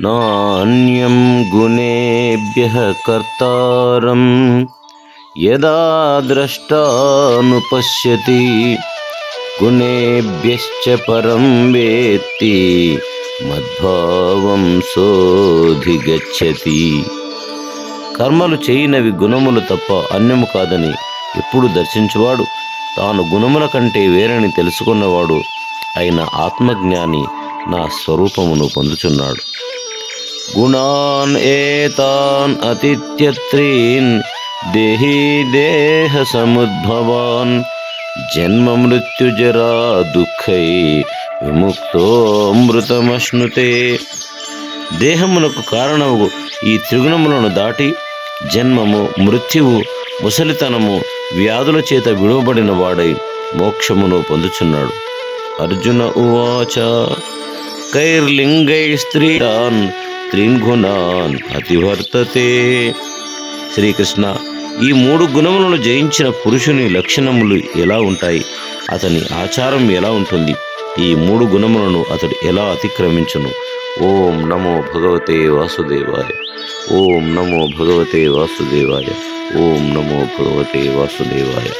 నాణ్యం గుణేభ్యः కర్తారం యదా ద్రష్టానుపశ్యతి గుణేభ్యశ్చ పరం వేత్తి మద్భావం సోధిగచ్చతి. కర్మలు చేయనవి గుణములు తప్ప అన్యము కాదని ఎప్పుడు దర్శించువాడు. తాను గుణముల కంటే వేరని తెలుసుకున్నవాడు అయిన ఆత్మజ్ఞాని నా స్వరూపమును పొందుచున్నాడు. గుణాన్ ఏతాన్ అతిత్యత్రీన్ దేహీ దేహ సముద్భవాన్. జన్మ మృత్యుజరా దుఃఖై విముక్తో అమృతమశ్నుతే. దేహమునకు కారణము ఈ త్రిగుణములను దాటి జన్మము మృత్యువు ముసలితనము వ్యాధుల చేత విడువబడిన వాడై మోక్షమును పొందుచున్నాడు. అర్జున ఉవాచ. కైర్లింగై స్త్రీరాన్ అతివర్తతే. శ్రీకృష్ణ ఈ మూడు గుణములను జయించిన పురుషుని లక్షణములు ఎలా ఉంటాయి? అతని ఆచారం ఎలా ఉంటుంది? ఈ మూడు గుణములను అతడు ఎలా అతిక్రమించును? ఓం నమో భగవతే వాసుదేవాయ. ఓం నమో భగవతే వాసుదేవాయ. ఓం నమో భగవతే వాసుదేవాయ.